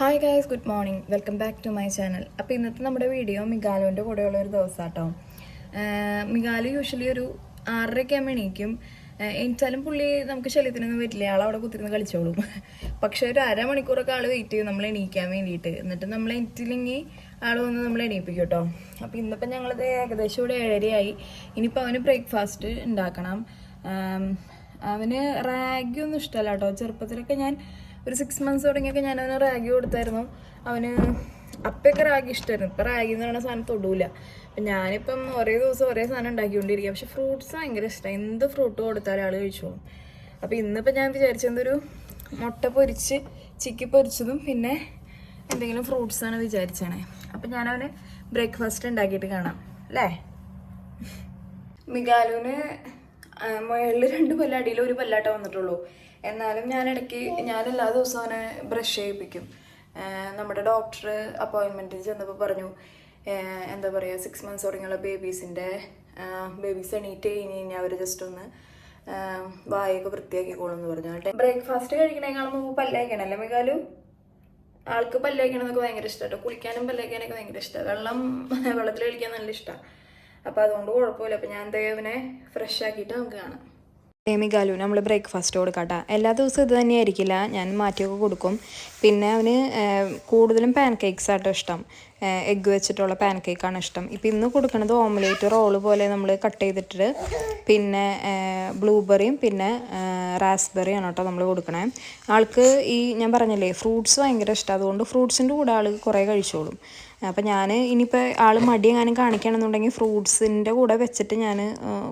Hi guys good morning welcome back to my channel അപ്പോൾ ഇന്നത്തെ നമ്മുടെ വീഡിയോ മിഗാലുവിന്റെ കൂടെയുള്ള ഒരു ദിവസം കേട്ടോ മിഗാലു യൂഷ്വലി ഒരു ആറരയ്ക്ക് ആകുമ്പോൾ എണീക്കും. ആഹ് പുള്ളി നമുക്ക് ശല്യത്തിനൊന്നും പറ്റില്ല ആൾ അവിടെ കുത്തിരുന്ന് കളിച്ചോളും. പക്ഷെ ഒരു അരമണിക്കൂറൊക്കെ ആൾ വെയിറ്റ് ചെയ്യും നമ്മൾ എണീക്കാൻ വേണ്ടിയിട്ട്. എന്നിട്ട് നമ്മൾ എണീറ്റില്ലെങ്കിൽ ആൾ വന്ന് നമ്മൾ എണീപ്പിക്കും കേട്ടോ അപ്പോൾ ഇന്നിപ്പോൾ ഞങ്ങളത് ഏകദേശം ഇവിടെ ഏഴരയായി. ഇനിയിപ്പോൾ അവന് ബ്രേക്ക്ഫാസ്റ്റ് ഉണ്ടാക്കണം അവന് റാഗി ഒന്നും ഇഷ്ടമല്ല കേട്ടോ ചെറുപ്പത്തിലൊക്കെ ഞാൻ ഒരു സിക്സ് മന്ത്സ് തുടങ്ങിയൊക്കെ ഞാൻ അവന് റാഗി കൊടുത്തായിരുന്നു. അവന് അപ്പയൊക്കെ റാഗി ഇഷ്ടമായിരുന്നു ഇപ്പം റാഗി എന്ന് പറയുന്ന സാധനം തൊടൂല. അപ്പം ഞാനിപ്പം ഒരേ ദിവസം ഒരേ സാധനം ഉണ്ടാക്കിക്കൊണ്ടിരിക്കുക പക്ഷെ ഫ്രൂട്ട്സ് ഭയങ്കര ഇഷ്ടമാണ് എന്ത് ഫ്രൂട്ട് കൊടുത്താലും ആൾ കഴിച്ചോളും. അപ്പോൾ ഇന്നിപ്പോൾ ഞാൻ വിചാരിച്ചെന്തൊരു മുട്ട പൊരിച്ച് ചിക്കി പൊരിച്ചതും പിന്നെ എന്തെങ്കിലും ഫ്രൂട്ട്സ് ആണ് വിചാരിച്ചാണ് അപ്പം ഞാനവന് ബ്രേക്ക്ഫാസ്റ്റ് ഉണ്ടാക്കിയിട്ട് കാണാം. അല്ലേ? മികാലുവിന് മുകളിൽ രണ്ട് പല്ലാടിയിൽ ഒരു പല്ലാട്ട വന്നിട്ടുള്ളൂ. എന്നാലും ഞാൻ ഇടയ്ക്ക് ഞാൻ എല്ലാ ദിവസവും അവനെ ബ്രഷ് ചെയ്യിപ്പിക്കും. നമ്മുടെ ഡോക്ടർ അപ്പോയിൻമെന്റിൽ ചെന്നപ്പോൾ പറഞ്ഞു എന്താ പറയുക സിക്സ് മന്ത്സ് തുടങ്ങിയുള്ള ബേബീസിന്റെ ബേബീസ് എണീറ്റ് കഴിഞ്ഞ് കഴിഞ്ഞാൽ അവർ ജസ്റ്റ് ഒന്ന് വായൊക്കെ വൃത്തിയാക്കിക്കോളും എന്ന് പറഞ്ഞു ബ്രേക്ക്ഫാസ്റ്റ് കഴിക്കണേക്കാളും മുമ്പ് പല്ലേക്കണല്ലേ മികാലു? ആൾക്ക് പല്ലയക്കണമെന്നൊക്കെ ഭയങ്കര ഇഷ്ടമാണ് കുളിക്കാനും പല്ലേക്കാനൊക്കെ ഭയങ്കര ഇഷ്ടമാണ് വെള്ളം വെള്ളത്തിൽ കളിക്കാൻ നല്ല ഇഷ്ടമാണ് അപ്പോൾ അതുകൊണ്ട് കുഴപ്പമില്ല. അപ്പോൾ ഞാൻ ദേവനെ ഫ്രഷ് ആക്കിയിട്ട് നമുക്ക് കാണാം. ഏമി ഗാലു നമ്മൾ ബ്രേക്ക്ഫാസ്റ്റ് കൊടുക്കാട്ടോ. എല്ലാ ദിവസവും ഇത് തന്നെയായിരിക്കില്ല. ഞാൻ മാറ്റിയൊക്കെ കൊടുക്കും. പിന്നെ അവന് കൂടുതലും പാൻ കേക്ക്സ് ആട്ടോ ഇഷ്ടം. എഗ്ഗ് വെച്ചിട്ടുള്ള പാൻ കേക്കാണ് ഇഷ്ടം. ഇപ്പം ഇന്ന് കൊടുക്കുന്നത് ഓംലേറ്റ് റോൾ പോലെ നമ്മൾ കട്ട് ചെയ്തിട്ട് പിന്നെ ബ്ലൂബെറിയും പിന്നെ റാസ്ബെറിയാണ് കേട്ടോ നമ്മൾ കൊടുക്കണേ. ആൾക്ക് ഈ ഞാൻ പറഞ്ഞില്ലേ ഫ്രൂട്ട്സ് ഭയങ്കര ഇഷ്ടം. അതുകൊണ്ട് ഫ്രൂട്ട്സിന്റെ കൂടെ ആൾ കുറേ കഴിച്ചോളും. അപ്പം ഞാൻ ഇനിയിപ്പോൾ ആൾ മടി എങ്ങാനും കാണിക്കുകയാണെന്നുണ്ടെങ്കിൽ ഫ്രൂട്ട്സിന്റെ കൂടെ വെച്ചിട്ട് ഞാൻ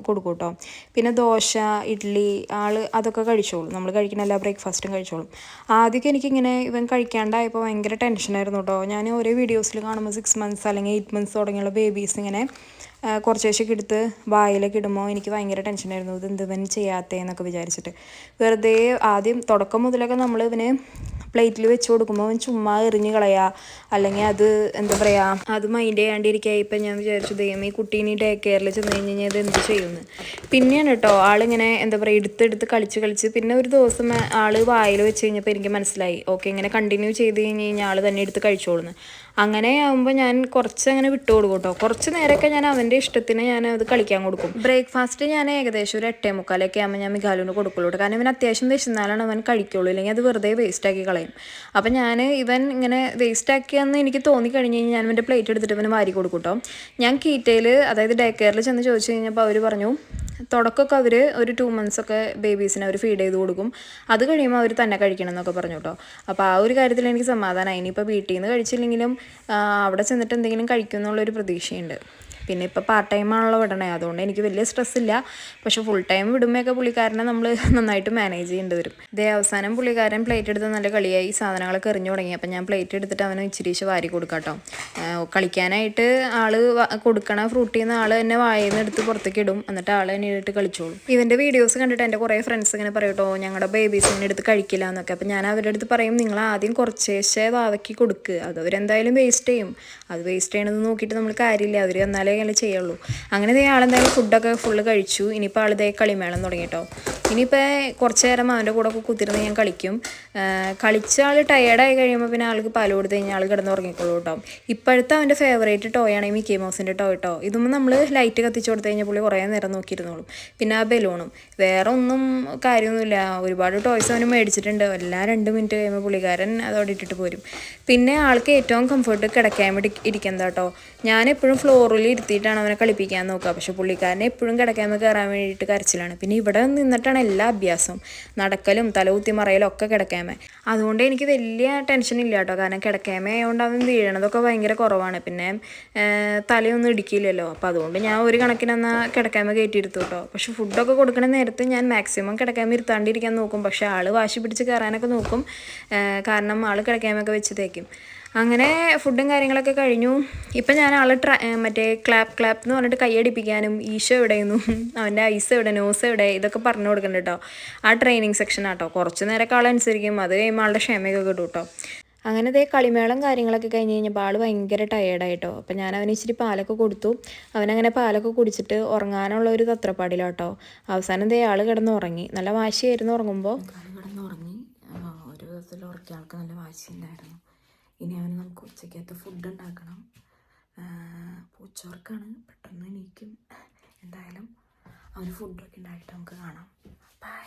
കൊടുക്കും കേട്ടോ പിന്നെ ദോശ ഇഡ്ഡലി ആൾ അതൊക്കെ കഴിച്ചോളും. നമ്മൾ കഴിക്കുന്ന എല്ലാ ബ്രേക്ക്ഫാസ്റ്റും കഴിച്ചോളും. ആദ്യമൊക്കെ എനിക്കിങ്ങനെ ഇവൻ കഴിക്കാണ്ടായപ്പോൾ ഭയങ്കര ടെൻഷനായിരുന്നു കേട്ടോ ഞാൻ ഓരോ വീഡിയോസിൽ കാണുമ്പോൾ സിക്സ് മന്ത്സ് അല്ലെങ്കിൽ എയ്റ്റ് മന്ത്സ് തുടങ്ങിയുള്ള ബേബീസ് ഇങ്ങനെ ആ, കുറച്ച് ശേഷം എടുത്ത് വായിലൊക്കെ ഇടുമ്പോൾ എനിക്ക് ഭയങ്കര ടെൻഷനായിരുന്നു. ഇത് എന്ത് ചെയ്യാത്തേ എന്നൊക്കെ വിചാരിച്ചിട്ട്. വെറുതെ ആദ്യം തുടക്കം മുതലൊക്കെ നമ്മൾ ഇവന് പ്ലേറ്റിൽ വെച്ച് കൊടുക്കുമ്പോൾ അവൻ ചുമ്മാ എറിഞ്ഞ് കളയുക അല്ലെങ്കിൽ അത് എന്താ പറയുക അത് മൈൻഡ് ചെയ്യാണ്ടിരിക്കുക ഇപ്പം ഞാൻ വിചാരിച്ചു ദൈവം ഈ കുട്ടീനെ ഡേ കെയറിൽ ചെന്ന് കഴിഞ്ഞ് കഴിഞ്ഞാൽ ഇത് എന്ത് ചെയ്യുമെന്ന് പിന്നെയാണ് കേട്ടോ ആളിങ്ങനെ എന്താ പറയുക എടുത്തെടുത്ത് കളിച്ച് കളിച്ച് പിന്നെ ഒരു ദിവസം ആൾ വായിൽ വെച്ച് കഴിഞ്ഞപ്പോൾ എനിക്ക് മനസ്സിലായി. ഓക്കെ ഇങ്ങനെ കണ്ടിന്യൂ ചെയ്ത് കഴിഞ്ഞ് കഴിഞ്ഞാൽ ആൾ തന്നെ എടുത്ത് കഴിച്ചോളുന്നു. അങ്ങനെ ആകുമ്പോൾ ഞാൻ കുറച്ച് അങ്ങനെ വിട്ടു കൊടുക്കും കേട്ടോ കുറച്ച് നേരമൊക്കെ ഞാൻ അവന്റെ ഇഷ്ടത്തിന് ഞാൻ അത് കളിക്കാൻ കൊടുക്കും. ബ്രേക്ക്ഫാസ്റ്റ് ഞാൻ ഏകദേശം ഒരു എട്ടേ മുക്കാലൊക്കെ ആകുമ്പോൾ ഞാൻ മികാലുവിന് കൊടുക്കുള്ളൂ കാരണം ഇവൻ അത്യാവശ്യം വിശന്നാലാണ് അവൻ കഴിക്കുള്ളൂ. ഇല്ലെങ്കിൽ അത് വെറുതെ വേസ്റ്റ് ആക്കി കളയും. അപ്പം ഞാൻ ഇവൻ ഇങ്ങനെ വേസ്റ്റ് ആക്കിയെന്ന് എനിക്ക് തോന്നി കഴിഞ്ഞ് കഴിഞ്ഞാൽ ഞാൻ ഇവന്റെ പ്ലേറ്റ് എടുത്തിട്ട് ഇവന് വാരി കൊടുക്കും കേട്ടോ ഞാൻ കീറ്റയിൽ അതായത് ഡേ കെയറിൽ ചെന്ന് ചോദിച്ചു കഴിഞ്ഞപ്പോൾ അവർ പറഞ്ഞു തുടക്കമൊക്കെ അവർ ഒരു ടു മന്ത്സ് ഒക്കെ ബേബീസിന് അവർ ഫീഡ് ചെയ്ത് കൊടുക്കും. അത് കഴിയുമ്പോൾ അവർ തന്നെ കഴിക്കണം എന്നൊക്കെ പറഞ്ഞു കേട്ടോ അപ്പോൾ ആ ഒരു കാര്യത്തിൽ എനിക്ക് സമാധാനമായി ഇനിയിപ്പോൾ വീട്ടിൽ നിന്ന് കഴിച്ചില്ലെങ്കിലും അവിടെ ചെന്നിട്ട് എന്തെങ്കിലും കഴിക്കും എന്നുള്ളൊരു പ്രതീക്ഷയുണ്ട്. പിന്നെ ഇപ്പോൾ പാർട്ട് ടൈം ആണല്ലോ വിടണേ. അതുകൊണ്ട് എനിക്ക് വലിയ സ്ട്രെസ് ഇല്ല. പക്ഷേ ഫുൾ ടൈം വിടുമ്പോഴൊക്കെ പുള്ളിക്കാരനെ നമ്മൾ നന്നായിട്ട് മാനേജ് ചെയ്യേണ്ടി വരും. ഇതേ അവസാനം പുള്ളിക്കാരൻ പ്ലേറ്റ് എടുത്ത് നല്ല കളിയായി സാധനങ്ങളൊക്കെ എറിഞ്ഞു തുടങ്ങി. അപ്പം ഞാൻ പ്ലേറ്റ് എടുത്തിട്ട് അവന് ഇച്ചിരി വാരി കൊടുക്കാട്ടോ. കളിക്കാനായിട്ട് ആൾ കൊടുക്കണ ഫ്രൂട്ടിൽ നിന്ന് ആൾ തന്നെ വായിൽ നിന്ന് എടുത്ത് പുറത്തേക്ക് ഇടും. എന്നിട്ട് ആൾ തന്നെ ഇട്ടിട്ട് കളിച്ചോളും. ഇവന്റെ വീഡിയോസ് കണ്ടിട്ട് എന്റെ കുറേ ഫ്രണ്ട്സ് ഇങ്ങനെ പറയും കേട്ടോ ഞങ്ങളുടെ ബേബീസ് ഇങ്ങനെ എടുത്ത് കഴിക്കില്ല എന്നൊക്കെ. അപ്പം ഞാൻ അവരുടെ അടുത്ത് പറയും നിങ്ങൾ ആദ്യം കുറച്ചേശ്ശേ വാവയ്ക്ക് കൊടുക്കുക അത് അവരെന്തായാലും വേസ്റ്റ് ചെയ്യും. അത് വേസ്റ്റ് ചെയ്യണമെന്ന് നോക്കിയിട്ട് നമ്മൾ കാര്യമില്ല. അവർ എന്നാലേ അങ്ങനെ ചെയ്യുള്ളൂ. അങ്ങനെ ദേ ആളെന്തായാലും ഫുഡൊക്കെ ഫുള്ള് കഴിച്ചു. ഇനിയിപ്പോൾ ആൾ കളിമേളം തുടങ്ങി കേട്ടോ ഇനിയിപ്പോൾ കുറച്ച് നേരം അവന്റെ കൂടെ ഒക്കെ കുത്തിരുന്ന് ഞാൻ കളിക്കും. കളിച്ച ആൾ ടയേർഡായി കഴിയുമ്പോൾ പിന്നെ ആൾക്ക് പാൽ കൊടുത്ത് കഴിഞ്ഞാൽ ആൾ കിടന്ന് ഉറങ്ങിക്കോളൂ കേട്ടോ. ഇപ്പോഴത്തെ അവന്റെ ഫേവറേറ്റ് ടോയാണ് മിക്കി മൗസിന്റെ ടോയ് കേട്ടോ ഇതൊന്നും നമ്മൾ ലൈറ്റ് കത്തിച്ച് കൊടുത്തു കഴിഞ്ഞാൽ പുള്ളി കുറേ നേരം നോക്കിയിരുന്നോളും. പിന്നെ ആ ബലൂണും. വേറെ ഒന്നും കാര്യമൊന്നുമില്ല. ഒരുപാട് ടോയ്സ് അവന് മേടിച്ചിട്ടുണ്ട്. എല്ലാ രണ്ട് മിനിറ്റ് കഴിയുമ്പോൾ പുള്ളിക്കാരൻ അതോടെ ഇട്ടിട്ട് പോരും. പിന്നെ ആൾക്ക് ഏറ്റവും കംഫർട്ട് കിടക്കാൻ വേണ്ടി ഇരിക്കുന്നത് കേട്ടോ. ഞാൻ എപ്പോഴും ഫ്ലോറിൽ ഇരുത്തിയിട്ടാണ് അവനെ കളിപ്പിക്കാൻ നോക്കുക. പക്ഷെ പുള്ളിക്കാരനെ എപ്പോഴും കിടക്കാമ കയറാൻ വേണ്ടിയിട്ട് കരച്ചിലാണ്. പിന്നെ ഇവിടെ നിന്നിട്ടാണ് എല്ലാ അഭ്യാസവും. നടക്കലും തലകുത്തി മറയലും ഒക്കെ കിടക്കാമേ. അതുകൊണ്ട് എനിക്ക് വലിയ ടെൻഷൻ ഇല്ല കേട്ടോ. കാരണം കിടക്കാമേ ആയതുകൊണ്ട് അവൻ വീഴണതൊക്കെ ഭയങ്കര കുറവാണ്. പിന്നെ തലയൊന്നും ഇടിക്കില്ലല്ലോ. അപ്പോൾ അതുകൊണ്ട് ഞാൻ ഒരു കണക്കിനെന്നാൽ കിടക്കാമ കയറ്റിയിരുത്തു കേട്ടോ. പക്ഷെ ഫുഡൊക്കെ കൊടുക്കണ നേരത്ത് ഞാൻ മാക്സിമം കിടക്കാമ ഇരുത്താണ്ടിരിക്കാൻ നോക്കും. പക്ഷെ ആൾ വാശി പിടിച്ച് കയറാനൊക്കെ നോക്കും. കാരണം ആൾ കിടക്കാമൊക്കെ വെച്ച് തേക്കും. അങ്ങനെ ഫുഡും കാര്യങ്ങളൊക്കെ കഴിഞ്ഞു. ഇപ്പം ഞാൻ ആൾ ട്രാ മറ്റേ ക്ലാപ്പ് ക്ലാപ്പ് എന്ന് പറഞ്ഞിട്ട് കൈയടിപ്പിക്കാനും ഈശോ എവിടെയെന്നു അവന്റെ ഐസ് എവിടെ നോസ് എവിടെ ഇതൊക്കെ പറഞ്ഞു കൊടുക്കുന്നുണ്ട് കേട്ടോ ആ ട്രെയിനിങ് സെക്ഷൻ ആട്ടോ കുറച്ച് നേരമൊക്കെ ആളനുസരിക്കും അത് കഴിയുമ്പോൾ ആളുടെ ക്ഷമയൊക്കെ കിട്ടും കേട്ടോ അങ്ങനെ ദേ കളിമേളം കാര്യങ്ങളൊക്കെ കഴിഞ്ഞ് കഴിഞ്ഞപ്പോൾ ആൾ ഭയങ്കര ടയേർഡായിട്ടോ അപ്പം ഞാൻ അവന് ഇച്ചിരി പാലൊക്കെ കൊടുത്തു. അവനങ്ങനെ പാലൊക്കെ കുടിച്ചിട്ട് ഉറങ്ങാനുള്ള ഒരു തത്രപ്പാടിലോട്ടോ അവസാനം ദേ ആൾ കിടന്ന് ഉറങ്ങി നല്ല വാശിയായിരുന്നു ഉറങ്ങുമ്പോൾ കിടന്നുറങ്ങി. ഒരു വിധത്തിൽ ഉറക്കിയ ആൾക്ക് നല്ല വാശിയുണ്ടായിരുന്നു. ഇനി അവന് നമുക്ക് ഉച്ചയ്ക്കകത്ത് ഫുഡ് ഉണ്ടാക്കണം. അപ്പോൾ ഉച്ചവർക്കാണ് പെട്ടെന്ന് എണീക്കും. എന്തായാലും അവന് ഫുഡൊക്കെ ഉണ്ടാക്കിയിട്ട് നമുക്ക് കാണാം. ബൈ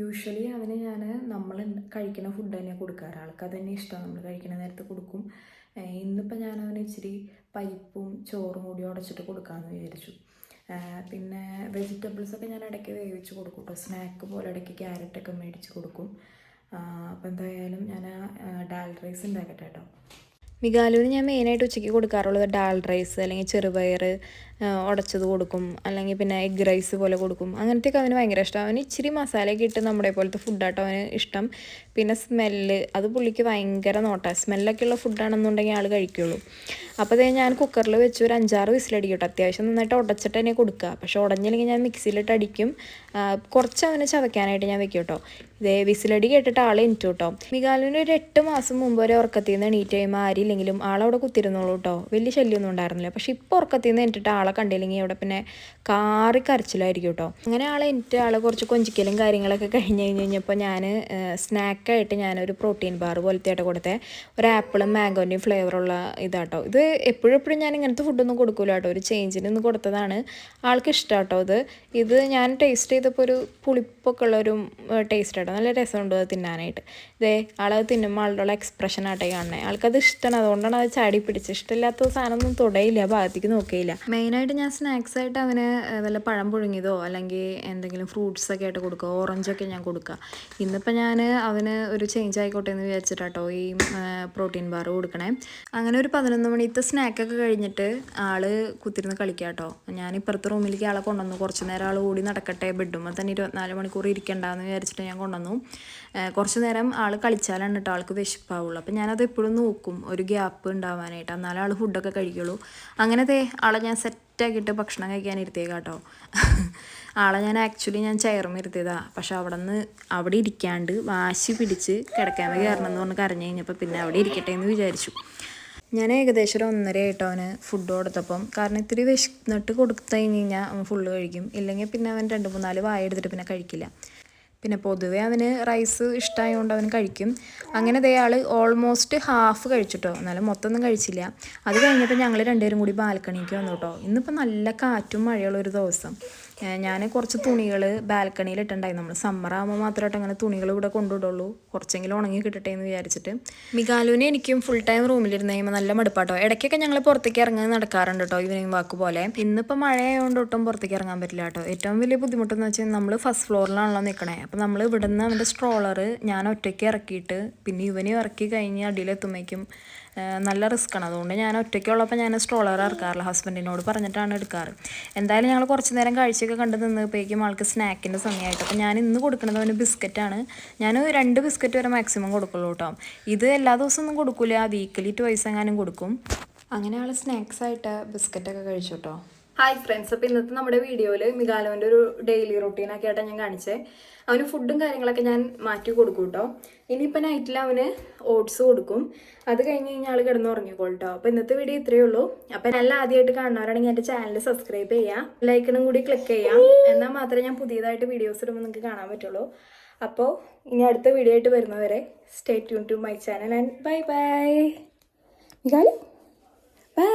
യൂഷ്വലി അവന് ഞാൻ നമ്മൾ കഴിക്കുന്ന ഫുഡ് തന്നെ കൊടുക്കാറ്. ആൾക്ക് അത് തന്നെ ഇഷ്ടമാണ് നമ്മൾ കഴിക്കുന്ന നേരത്ത് കൊടുക്കും. ഇന്നിപ്പോൾ ഞാൻ അവന് ഇച്ചിരി പരിപ്പും ചോറും കൂടി ഉടച്ചിട്ട് കൊടുക്കാമെന്ന് വിചാരിച്ചു. പിന്നെ വെജിറ്റബിൾസൊക്കെ ഞാൻ ഇടയ്ക്ക് വേവിച്ച് കൊടുക്കും കേട്ടോ സ്നാക്ക് പോലെ ഇടയ്ക്ക് ക്യാരറ്റൊക്കെ മേടിച്ച് കൊടുക്കും. അപ്പോൾ എന്തായാലും ഞാൻ ആ ഡാൽ റൈസ് ഉണ്ടാക്കട്ടെ കേട്ടോ മികാലുവിന് ഞാൻ മെയിനായിട്ട് ഉച്ചയ്ക്ക് കൊടുക്കാറുള്ളത് ഡാൽ റൈസ് അല്ലെങ്കിൽ ചെറുപയർ ഉടച്ചത് കൊടുക്കും. അല്ലെങ്കിൽ പിന്നെ എഗ് റൈസ് പോലെ കൊടുക്കും. അങ്ങനത്തെയൊക്കെ അവന് ഭയങ്കര ഇഷ്ടം അവന് ഇച്ചിരി മസാലയൊക്കെ ഇട്ട് നമ്മുടെ പോലത്തെ ഫുഡാട്ടോ അവന് ഇഷ്ടം. പിന്നെ സ്മെല്ല് അത് പുള്ളിക്ക് ഭയങ്കര നോട്ടാണ് സ്മെല്ലൊക്കെ ഉള്ള ഫുഡാണെന്നുണ്ടെങ്കിൽ ആൾ കഴിക്കുള്ളൂ. അപ്പോൾ അതേ ഞാൻ കുക്കറിൽ വെച്ച് ഒരു അഞ്ചാറ് വിസിലടിക്കും കേട്ടോ അത്യാവശ്യം നന്നായിട്ട് ഉടച്ചിട്ട് തന്നെ കൊടുക്കുക. പക്ഷെ ഉടഞ്ഞില്ലെങ്കിൽ ഞാൻ മിക്സിയിലിട്ട് അടിക്കും. കുറച്ച് അവനെ ചവയ്ക്കാനായിട്ട് ഞാൻ വെക്കും കേട്ടോ ഇതേ വിസിലടി കേട്ടിട്ട് ആൾ എനിറ്റു കേട്ടോ മികാലിന് ഒരു എട്ട് മാസം മുമ്പ് വരെ ഉറക്കത്തിൽ നിന്ന് എണീറ്റ് കഴിയുമ്പോൾ ആരില്ലെങ്കിലും ആളവിടെ കുത്തിരുന്നോളൂ കേട്ടോ വലിയ ശല്യമൊന്നും ഉണ്ടായിരുന്നില്ല. പക്ഷെ ഇപ്പോൾ ഉറക്കത്തിൽ നിന്ന് എനിട്ടിട്ട് ആളെ കണ്ടില്ലെങ്കിൽ അവിടെ പിന്നെ കാറി കരച്ചിലായിരിക്കും കേട്ടോ അങ്ങനെ ആളെ എനിക്ക് ആളെ കുറച്ച് കൊഞ്ചിക്കലും കാര്യങ്ങളൊക്കെ കഴിഞ്ഞ് കഴിഞ്ഞ് കഴിഞ്ഞപ്പോൾ ഞാൻ സ്നാക്കായിട്ട് ഞാനൊരു പ്രോട്ടീൻ ബാർ പോലത്തെ ആയിട്ട് കൊടുത്തേ. ഒരു ആപ്പിളും മാംഗോന്റെയും ഫ്ലേവറുള്ള ഇതാട്ടോ. ഇത് എപ്പോഴും എപ്പോഴും ഞാൻ ഇങ്ങനത്തെ ഫുഡൊന്നും കൊടുക്കില്ല കേട്ടോ ഒരു ചേഞ്ചിന് ഒന്ന് കൊടുത്തതാണ്. ആൾക്ക് ഇഷ്ടം കേട്ടോ ഇത്. ഇത് ഞാൻ ടേസ്റ്റ് ചെയ്തപ്പോൾ ഒരു പുളിപ്പൊക്കെ ഉള്ള ഒരു ടേസ്റ്റ് ആട്ടോ. നല്ല രസമുണ്ട് അത് തിന്നാനായിട്ട്. ഇതേ ആളത് തിന്നുമ്പോൾ ആളുടെ എക്സ്പ്രഷൻ ആട്ടെ കാണണേ ആൾക്കത് ഇഷ്ടമാണ് അതുകൊണ്ടാണ് അത് ചാടി പിടിച്ച്. ഇഷ്ടമില്ലാത്ത സാധനമൊന്നും തൊടയില്ല. ഭാഗത്തേക്ക് നോക്കിയില്ല. മെയിനായിട്ട് ഞാൻ സ്നാക്സ് ആയിട്ട് അവന് വല്ല പഴം പുഴുങ്ങിയതോ അല്ലെങ്കിൽ എന്തെങ്കിലും ഫ്രൂട്ട്സ് ഒക്കെ ആയിട്ട് കൊടുക്കുക ഓറഞ്ചൊക്കെ ഞാൻ കൊടുക്കുക ഇന്നിപ്പോൾ ഞാൻ അവന് ഒരു ചേഞ്ച് ആയിക്കോട്ടെ എന്ന് വിചാരിച്ചിട്ടാട്ടോ ഈ പ്രോട്ടീൻ ബാർ കൊടുക്കണേ. അങ്ങനെ ഒരു പതിനൊന്ന് മണിത്തെ സ്നാക്കൊക്കെ കഴിഞ്ഞിട്ട് ആൾ കുത്തിരുന്ന് കളിക്കുക കേട്ടോ ഞാൻ ഇപ്പുറത്തെ റൂമിലേക്ക് ആളെ കൊണ്ടുവന്നു. കുറച്ച് നേരം ആൾ ഓടി നടക്കട്ടെ ബെഡുമ്പോൾ തന്നെ ഇരുപത്തിനാല് മണിക്കൂർ ഇരിക്കണ്ടെന്ന് വിചാരിച്ചിട്ട് ഞാൻ കൊണ്ടുവന്നു. കുറച്ച് നേരം ആൾ കളിച്ചാലാണ് കേട്ടോ ആൾക്ക് വിശപ്പാവുള്ളൂ. അപ്പം ഞാനത് എപ്പോഴും നോക്കും. ഒരു ഗ്യാപ്പ് ഉണ്ടാവാനായിട്ട്. എന്നാലും ആൾ ഫുഡൊക്കെ കഴിക്കുള്ളൂ. അങ്ങനത്തെ ആളെ ഞാൻ സെറ്റാക്കിയിട്ട് ഭക്ഷണം കഴിക്കാൻ ഇരുത്തിയേക്കാം കേട്ടോ ആളെ ഞാൻ ആക്ച്വലി ഞാൻ ചെയറും ഇരുത്തിയതാ. പക്ഷെ അവിടെ നിന്ന് അവിടെ ഇരിക്കാണ്ട് വാശി പിടിച്ച് കിടക്കാൻ കയറണം എന്ന് പറഞ്ഞ് കരഞ്ഞു കഴിഞ്ഞപ്പോൾ പിന്നെ അവിടെ ഇരിക്കട്ടെ എന്ന് വിചാരിച്ചു. ഞാൻ ഏകദേശം ഒരു ഒന്നര ആയിട്ടോ അവന് ഫുഡ് കൊടുത്തപ്പം. കാരണം ഇത്തിരി വിശന്നിട്ട് കൊടുത്തു കഴിഞ്ഞ് കഴിഞ്ഞാൽ അവൻ ഫുള്ള് കഴിക്കും. ഇല്ലെങ്കിൽ പിന്നെ അവൻ രണ്ട് മൂന്നാൽ വായ എടുത്തിട്ട് പിന്നെ കഴിക്കില്ല. പിന്നെ പൊതുവെ അവന് റൈസ് ഇഷ്ടമായതുകൊണ്ട് അവൻ കഴിക്കും. അങ്ങനെ ഇതേയാൾ ഓൾമോസ്റ്റ് ഹാഫ് കഴിച്ചിട്ടോ. എന്നാലും മൊത്തം ഒന്നും കഴിച്ചില്ല. അത് കഴിഞ്ഞപ്പോൾ ഞങ്ങൾ രണ്ടുപേരും കൂടി ബാൽക്കണിക്ക് വന്നു കേട്ടോ ഇന്നിപ്പോൾ നല്ല കാറ്റും മഴയുള്ള ഒരു ദിവസം. ഞാൻ കുറച്ച് തുണികൾ ബാൽക്കണിയിൽ ഇട്ടുണ്ടായി നമ്മൾ സമ്മർ ആകുമ്പോൾ മാത്രമായിട്ട് അങ്ങനെ തുണികൾ ഇവിടെ കൊണ്ടുവിടുള്ളൂ. കുറച്ചെങ്കിലും ഉണങ്ങി കിട്ടട്ടെ എന്ന് വിചാരിച്ചിട്ട്. മികാലുവിനെ എനിക്കും ഫുൾ ടൈം റൂമിലിരുന്ന് കഴിയുമ്പോൾ നല്ല മടുപ്പാട്ടോ. ഇടയ്ക്കൊക്കെ ഞങ്ങൾ പുറത്തേക്ക് ഇറങ്ങാൻ നടക്കാറുണ്ട് കേട്ടോ ഈവനിങ് വാക്ക് പോലെ. ഇന്നിപ്പോൾ മഴയായതുകൊണ്ട് ഒട്ടും പുറത്തേക്ക് ഇറങ്ങാൻ പറ്റില്ല കേട്ടോ ഏറ്റവും വലിയ ബുദ്ധിമുട്ടെന്ന് വെച്ചാൽ നമ്മൾ ഫസ്റ്റ് ഫ്ലോറിലാണല്ലോ നിൽക്കണേ അപ്പോൾ നമ്മൾ ഇവിടെ നിന്ന് അവന്റെ സ്ട്രോളർ ഞാൻ ഒറ്റയ്ക്ക് ഇറക്കിയിട്ട് പിന്നെ ഇവനെയും ഇറക്കി കഴിഞ്ഞ് അടിയിലെത്തുമ്പോഴേക്കും നല്ല റിസ്ക് ആണ്. അതുകൊണ്ട് ഞാൻ ഒറ്റയ്ക്കുള്ളപ്പോൾ ഞാൻ സ്ട്രോളർ ഇറക്കാറില്ല. ഹസ്ബൻഡിനോട് പറഞ്ഞിട്ടാണ് എടുക്കാറ്. എന്തായാലും ഞങ്ങൾ കുറച്ച് നേരം കാഴ്ചയൊക്കെ കണ്ട് നിന്നപ്പോഴേക്കും ആൾക്ക് സ്നാക്കിന്റെ സമയമായിട്ട്. അപ്പോൾ ഞാൻ ഇന്ന് കൊടുക്കുന്നത് അവന് ബിസ്ക്കറ്റാണ്. ഞാൻ രണ്ട് ബിസ്ക്കറ്റ് വരെ മാക്സിമം കൊടുക്കുള്ളൂ കേട്ടോ. ഇത് എല്ലാ ദിവസവും ഒന്നും കൊടുക്കില്ല വീക്കിലി ട്വൈസ് എങ്ങാനും കൊടുക്കും. അങ്ങനെ ആൾ സ്നാക്സ് ആയിട്ട് ബിസ്ക്കറ്റൊക്കെ കഴിച്ചു കേട്ടോ. ഹായ് ഫ്രണ്ട്സ് അപ്പോൾ ഇന്നത്തെ നമ്മുടെ വീഡിയോയിൽ മികാലോന്റെ ഒരു ഡെയിലി റൊട്ടീനൊക്കെ ആയിട്ടാണ് ഞാൻ കാണിച്ചത് അവന് ഫുഡും കാര്യങ്ങളൊക്കെ ഞാൻ മാറ്റി കൊടുക്കും കേട്ടോ ഇനിയിപ്പോൾ നൈറ്റിൽ അവന് ഓട്സ് കൊടുക്കും. അത് കഴിഞ്ഞ് കഴിഞ്ഞാൽ ആൾ കിടന്ന് ഉറങ്ങിക്കോളും കേട്ടോ അപ്പോൾ ഇന്നത്തെ വീഡിയോ ഇത്രയേ ഉള്ളൂ. അപ്പോൾ നല്ല ആദ്യമായിട്ട് കാണുന്നവരാണെങ്കിൽ എന്റെ ചാനൽ സബ്സ്ക്രൈബ് ചെയ്യുക ലൈക്കണും കൂടി ക്ലിക്ക് ചെയ്യാം. എന്നാൽ മാത്രമേ ഞാൻ പുതിയതായിട്ട് വീഡിയോസ് ഇടുമ്പോൾ നിങ്ങൾക്ക് കാണാൻ പറ്റുള്ളൂ. അപ്പോൾ ഇനി അടുത്ത വീഡിയോ ആയിട്ട് വരുന്നവരെ stay tuned to my channel and bye bye മികാലി by